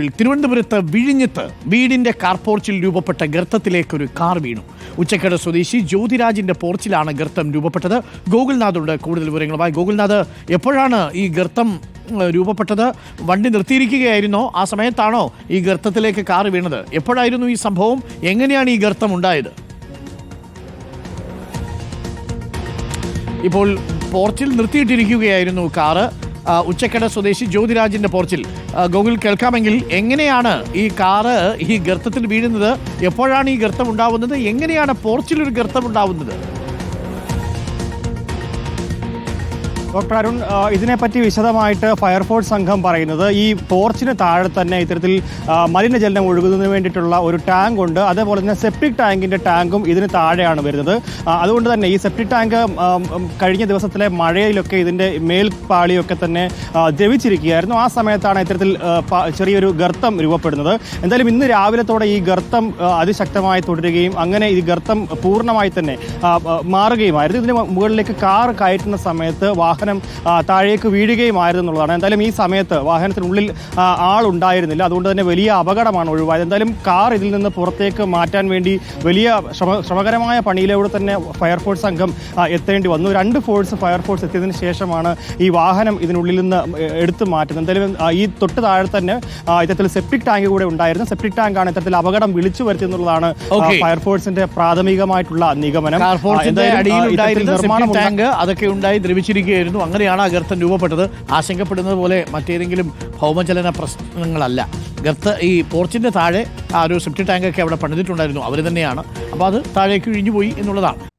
തിരുവനന്തപുരത്ത് വിഴിഞ്ഞത്ത് വീടിന്റെ കാർപോർച്ചിൽ രൂപപ്പെട്ട ഗർത്തത്തിലേക്ക് ഒരു കാർ വീണു. ഉച്ചക്കട സ്വദേശി ജ്യോതിരാജിന്റെ പോർച്ചിലാണ് ഗർത്തം രൂപപ്പെട്ടത്. ഗോകുൽനാഥുണ്ട് കൂടുതൽ വിവരങ്ങളുമായി. ഗോകുൽനാഥ് എപ്പോഴാണ് ഈ ഗർത്തം രൂപപ്പെട്ടത്? വണ്ടി നിർത്തിയിരിക്കുകയായിരുന്നോ? ആ സമയത്താണോ ഈ ഗർത്തത്തിലേക്ക് കാർ വീണത്? എപ്പോഴായിരുന്നു ഈ സംഭവം? എങ്ങനെയാണ് ഈ ഗർത്തം ഉണ്ടായത്? ഇപ്പോൾ പോർച്ചിൽ നിർത്തിയിട്ടിരിക്കുകയായിരുന്നു കാറ്. ഉച്ചക്കട സ്വദേശി ജ്യോതിരാജിന്റെ പോർച്ചിൽ. ഗൂഗിൾ കേൾക്കാമെങ്കിൽ എങ്ങനെയാണ് ഈ കാറ് ഈ ഗർത്തത്തിൽ വീഴുന്നത്? എപ്പോഴാണ് ഈ ഗർത്തം ഉണ്ടാവുന്നത്? എങ്ങനെയാണ് പോർച്ചിൽ ഒരു ഗർത്തം ഉണ്ടാവുന്നത്? ഡോക്ടർ അരുൺ ഇതിനെപ്പറ്റി വിശദമായിട്ട് ഫയർഫോഴ്സ് സംഘം പറയുന്നത് ഈ പോർച്ചിന് താഴെ തന്നെ ഇത്തരത്തിൽ മലിനജലം ഒഴുകുന്നതിന് വേണ്ടിയിട്ടുള്ള ഒരു ടാങ്ക് ഉണ്ട്. അതേപോലെ തന്നെ സെപ്റ്റിക് ടാങ്കിന്റെ ടാങ്കും ഇതിന് താഴെയാണ് വരുന്നത്. അതുകൊണ്ട് തന്നെ ഈ സെപ്റ്റിക് ടാങ്ക് കഴിഞ്ഞ ദിവസത്തിലെ മഴയിലൊക്കെ ഇതിന്റെ മേൽപ്പാളിയൊക്കെ തന്നെ ദ്രവിച്ചിരിക്കുകയായിരുന്നു. ആ സമയത്താണ് ഇത്തരത്തിൽ ചെറിയൊരു ഗർത്തം രൂപപ്പെടുന്നത്. എന്തായാലും ഇന്ന് രാവിലത്തോടെ ഈ ഗർത്തം അതിശക്തമായി തുടരുകയും അങ്ങനെ ഈ ഗർത്തം പൂർണമായി തന്നെ മാറുകയുമായിരുന്നു. ഇതിന് മുകളിലേക്ക് കാർ കയറ്റുന്ന സമയത്ത് വാഹനം ആ, താഴേക്ക് വീഴുകയുമായിരുന്നു എന്നുള്ളതാണ്. എന്തായാലും ഈ സമയത്ത് വാഹനത്തിനുള്ളിൽ ആളുണ്ടായിരുന്നില്ല. അതുകൊണ്ട് തന്നെ വലിയ അപകടമാണ് ഒഴിവായത്. എന്തായാലും കാർ ഇതിൽ നിന്ന് പുറത്തേക്ക് മാറ്റാൻ വേണ്ടി വലിയ ശ്രമ ശ്രമകരമായ പണിയിലൂടെ തന്നെ ഫയർഫോഴ്സ് സംഘം എത്തേണ്ടി വന്നു. രണ്ട് ഫോഴ്സ് ഫയർഫോഴ്സ് എത്തിയതിനു ശേഷമാണ് ഈ വാഹനം ഇതിനുള്ളിൽ നിന്ന് എടുത്തു മാറ്റുന്നത്. എന്തായാലും ഈ തൊട്ട് താഴെ തന്നെ ഇത്തരത്തിൽ സെപ്റ്റിക് ടാങ്ക് കൂടെ ഉണ്ടായിരുന്നു. സെപ്റ്റിക് ടാങ്ക് ആണ് ഇത്തരത്തിൽ അപകടം വിളിച്ചു വരുത്തി എന്നുള്ളതാണ് ഫയർഫോഴ്സിന്റെ പ്രാഥമികമായിട്ടുള്ള നിഗമനം. നിർമ്മാണം അതൊക്കെ ഉണ്ടായി ദ്രവിച്ചിരിക്കുകയായിരുന്നു. അങ്ങനെയാണ് ആ ഗർത്തം രൂപപ്പെട്ടത്. ആശങ്കപ്പെടുന്നത് പോലെ മറ്റേതെങ്കിലും ഭൗമചലന പ്രശ്നങ്ങളല്ല. ഗർത്ത ഈ പോർച്ചിന്റെ താഴെ ആ ഒരു സെപ്റ്റി ടാങ്കൊക്കെ അവിടെ പണിതിട്ടുണ്ടായിരുന്നു. അവർ തന്നെയാണ്. അപ്പോൾ അത് താഴേക്ക് ഇഴിഞ്ഞു പോയി എന്നുള്ളതാണ്.